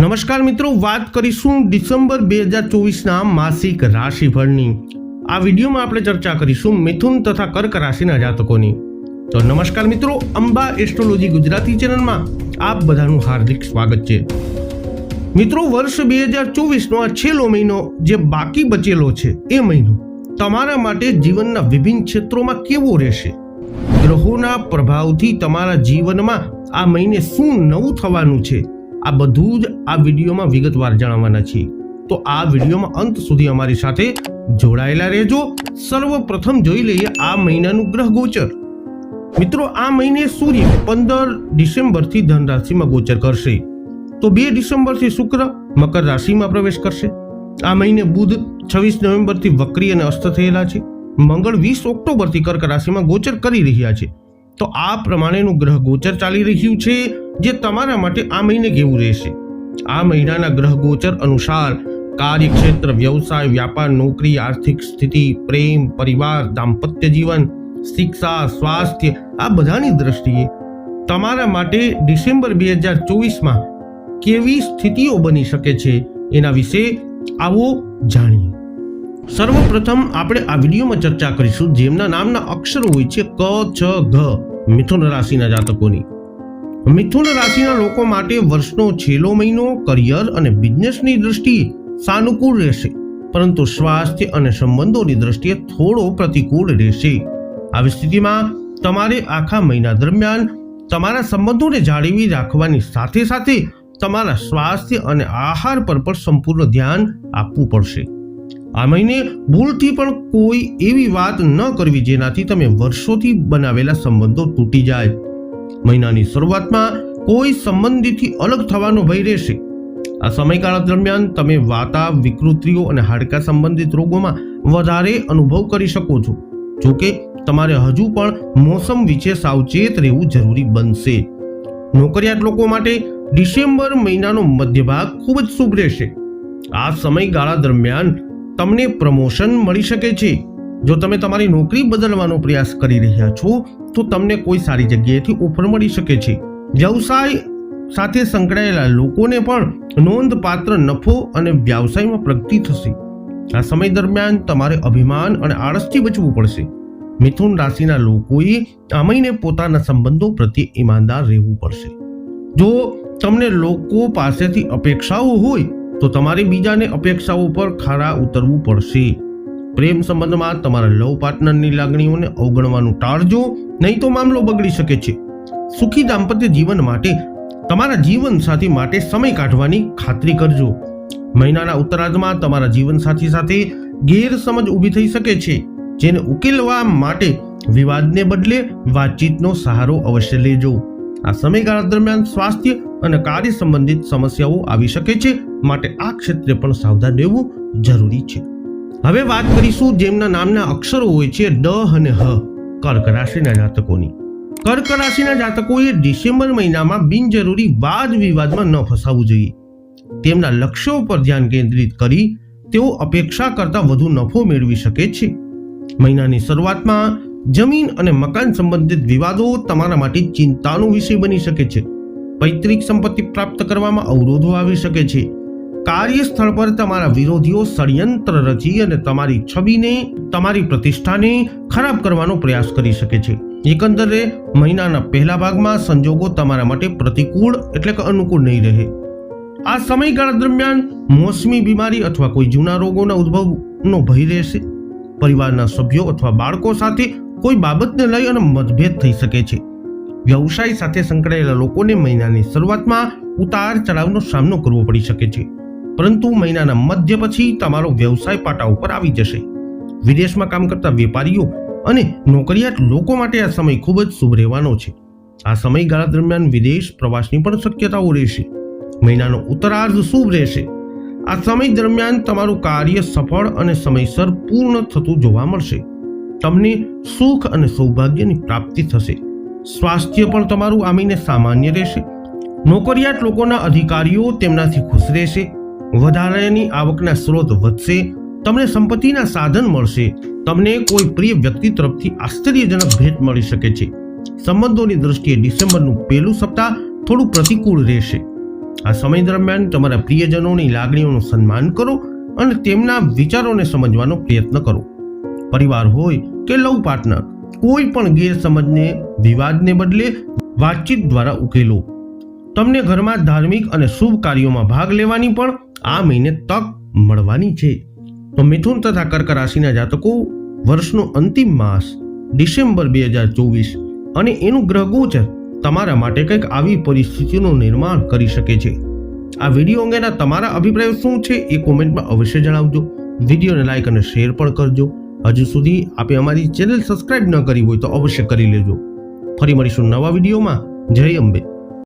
નમસ્કાર મિત્રો, વાત કરીશું ડિસેમ્બર બે હજાર ચોવીસના માસિક રાશિફળની. આ વિડીયોમાં આપણે ચર્ચા કરીશું મિથુન તથા કર્ક રાશિના જાતકોની. તો નમસ્કાર મિત્રો, અંબા એસ્ટ્રોલોજી ગુજરાતી ચેનલમાં આપ બધાનું હાર્દિક સ્વાગત છે. મિત્રો, વર્ષ બે હજાર ચોવીસનો આ છેલ્લો મહિનો જે બાકી બચેલો છે એ મહિનો, તમારા માટે જીવનના વિભિન્ન ક્ષેત્રોમાં કેવો રહેશે? ગ્રહોના પ્રભાવથી તમારા જીવનમાં આ મહિને શું નવું થવાનું છે? આ બધું જ આ વિડીયોમાં વિગતવાર જણાવવાના છીએ. તો આ વિડીયોમાં અંત સુધી અમારી સાથે જોડાયેલા રહેજો. સર્વપ્રથમ જોઈ લઈએ આ મહિનાનું ગ્રહ ગોચર. મિત્રો, આ મહિને સૂર્ય પંદર ડિસેમ્બરથી ધન રાશિમાં ગોચર કરશે. તો બે ડિસેમ્બરથી શુક્ર, મકર રાશિમાં પ્રવેશ કરશે. આ મહિને બુધ છવ્વીસ નવેમ્બરથી વક્રી અને અસ્ત થયેલા છે. મંગળ વીસ ઓક્ટોબરથી કર્ક રાશિમાં ગોચર કરી રહ્યા છે. તો આ પ્રમાણેનું ગ્રહ ગોચર ચાલી રહ્યું છે. જે તમારા માટે આ મહિને કેવું રહેશે? આ મહિનાના ગ્રહ ગોચર અનુસાર કાર્યક્ષેત્ર, વ્યવસાય, વ્યાપાર, નોકરી, આર્થિક સ્થિતિ, પ્રેમ, પરિવાર, દાંપત્ય જીવન, શિક્ષા, સ્વાસ્થ્ય, આ બધાની દ્રષ્ટિએ તમારા માટે ડિસેમ્બર બે હજાર ચોવીસમાં કેવી સ્થિતિઓ બની શકે છે એના વિશે આવો જાણીએ. સર્વપ્રથમ આપણે આ વિડીયોમાં ચર્ચા કરીશું જેમના નામના અક્ષરો હોય છે ક, છ, ઘ, મિથુન રાશિના જાતકોની. મિથુન રાશિના લોકો માટે વર્ષનો છેલ્લો મહિનો કરિયર અને બિઝનેસની દ્રષ્ટિએ સાનુકૂળ રહેશે. પરંતુ સ્વાસ્થ્ય અને સંબંધોની દ્રષ્ટિએ થોડો પ્રતિકૂળ રહેશે. આવી સ્થિતિમાં તમારે આખા મહિના દરમિયાન તમારા સંબંધોને જાળવી રાખવાની સાથે સાથે તમારા સ્વાસ્થ્ય અને આહાર પર પણ સંપૂર્ણ ધ્યાન આપવું પડશે. આ મહિને ભૂલથી પણ કોઈ એવી વાત ન કરવી જેનાથી તમે વર્ષોથી બનાવેલા સંબંધો તૂટી જાય. મહિનાની શરૂઆતમાં કોઈ સંબંધીથી અલગ થવાનો ભય રહેશે. આ સમયગાળા દરમિયાન તમે વાતા, વિકૃતિઓ અને હાડકા સંબંધિત રોગોમાં વધારે અનુભવ કરી શકો છો. જોકે, તમારે હજુ પણ મોસમ વિશે સાવચેત રહેવું જરૂરી બનશે. નોકરિયાત લોકો માટે ડિસેમ્બર મહિનાનો મધ્ય ભાગ ખૂબ જ શુભ રહેશે. આ સમયગાળા દરમિયાન તમને પ્રમોશન મળી શકે છે. જો તમે તમારી નોકરી બદલવાનો પ્રયાસ કરી રહ્યા છો, તો તમને કોઈ સારી જગ્યાએથી ઓફર મળી શકે છે. વ્યવસાય સાથે સંકળાયેલા લોકોને પણ નોંધપાત્ર નફો અને વ્યવસાયમાં પ્રગતિ થશે. આ સમય દરમિયાન તમારે અભિમાન અને આળસથી બચવું પડશે. મિથુન રાશિના લોકોએ આ મહિને પોતાના સંબંધો પ્રત્યે ઈમાનદાર રહેવું પડશે. જો તમને લોકો પાસેથી અપેક્ષાઓ હોય, તો તમારે બીજાને અપેક્ષાઓ પર ખરા ઉતરવું પડશે. પ્રેમ સંબંધમાં તમારા લવ પાર્ટનરની લાગણીઓને અવગણવાનું ટાળજો, નહીં તો મામલો બગડી શકે છે. સુખી દાંપત્ય જીવન માટે, તમારા જીવનસાથી માટે સમય કાઢવાની ખાતરી કરજો. મહિનાના ઉત્તરાર્ધમાં તમારા જીવનસાથી સાથે ગેરસમજ ઊભી થઈ શકે છે, જેને ઉકેલવા માટે વિવાદને બદલે વાતચીતનો સહારો અવશ્ય લેજો. આ સમયગાળા દરમિયાન સ્વાસ્થ્ય અને કાર્ય સંબંધિત સમસ્યાઓ આવી શકે છે, માટે આ ક્ષેત્રે પણ સાવધાન રહેવું જરૂરી છે. હવે વાત કરીશું જેમના નામના અક્ષરો હોય છે ડ અને હ, કર્ક રાશિના જાતકોની. કર્ક રાશિના જાતકોએ ડિસેમ્બર મહિનામાં બિનજરૂરી વાદ વિવાદમાં ન ફસાવવું જોઈએ. તેમના લક્ષ્યો પર ધ્યાન કેન્દ્રિત કરી તેઓ અપેક્ષા કરતાં વધુ નફો મેળવી શકે છે. મહિનાની શરૂઆતમાં જમીન અને મકાન સંબંધિત વિવાદો તમારા માટે ચિંતાનો વિષય બની શકે છે. પૈતૃક સંપત્તિ પ્રાપ્ત કરવામાં અવરોધો આવી શકે છે. કાર્યસ્થળ પર તમારા વિરોધીઓ ષડયંત્ર રચી અને તમારી છબીને, તમારી પ્રતિષ્ઠાને ખરાબ કરવાનો પ્રયાસ કરી શકે છે. એકંદરે, મહિનાના પહેલા ભાગમાં સંજોગો તમારા માટે પ્રતિકૂળ એટલે કે અનુકૂળ નહીં રહે. આ સમયગાળા દરમિયાન મોસમી બીમારી અથવા કોઈ જૂના રોગોના ઉદ્ભવનો ભય રહેશે. પરિવારના સભ્યો અથવા બાળકો સાથે કોઈ બાબતને લઈ અને મતભેદ થઈ શકે છે. વ્યવસાય સાથે સંકળાયેલા લોકોને મહિનાની શરૂઆતમાં ઉતાર ચઢાવનો સામનો કરવો પડી શકે છે. પરંતુ મહિનાના મધ્ય પછી તમારો વ્યવસાય પાટા ઉપર આવી જશે. વિદેશમાં કામ કરતા વેપારીઓ અને નોકરિયાત લોકો માટે આ સમય ખૂબ જ શુભ રહેવાનો છે. આ સમયગાળા દરમિયાન વિદેશ પ્રવાસની પણ શક્યતાઓ રહેશે. મહિનાનો ઉત્તરાર્ધ શુભ રહેશે. આ સમય દરમિયાન તમારું કાર્ય સફળ અને સમયસર પૂર્ણ થતું જોવા મળશે. તમને સુખ અને સૌભાગ્યની પ્રાપ્તિ થશે. સ્વાસ્થ્ય પણ તમારું આમીને સામાન્ય રહેશે. નોકરિયાત લોકોના અધિકારીઓ તેમનાથી ખુશ રહેશે. વધારાની આવકના સ્ત્રોત વધશે, તમને સંપત્તિના સાધન મળશે, તમને કોઈ પ્રિય વ્યક્તિ તરફથી આશ્ચર્યજનક ભેટ મળી શકે છે. સંબંધોની દ્રષ્ટિએ ડિસેમ્બરનું પહેલું સપ્તાહ થોડું પ્રતિકૂળ રહેશે. આ સમય દરમિયાન તમારા પ્રિયજનોની લાગણીઓનું સન્માન કરો અને તેમના વિચારોને સમજવાનો પ્રયત્ન કરો. પરિવાર હોય કે લવ પાર્ટનર, કોઈ પણ ગેરસમજને, વિવાદને બદલે વાતચીત દ્વારા ઉકેલો. તમને ઘરમાં ધાર્મિક અને શુભ કાર્યોમાં ભાગ લેવાની પણ આ મહિને તક મળવાની છે. તો મિથુન તથા કર્ક રાશિના જાતકો, વર્ષનો અંતિમ માસ, ડિસેમ્બર બે હજાર ચોવીસ અને એનું ગ્રહ ગોચર તમારા માટે કંઈક આવી પરિસ્થિતિનું નિર્માણ કરી શકે છે. આ વીડિયો અંગેના તમારા અભિપ્રાયો શું છે એ કોમેન્ટમાં અવશ્ય જણાવજો. વિડીયોને લાઇક અને શેર પણ કરજો. હજુ સુધી આપે અમારી ચેનલ સબસ્ક્રાઇબ ન કરી હોય તો અવશ્ય કરી લેજો. ફરી મળીશું નવા વિડીયોમાં. જય અંબે.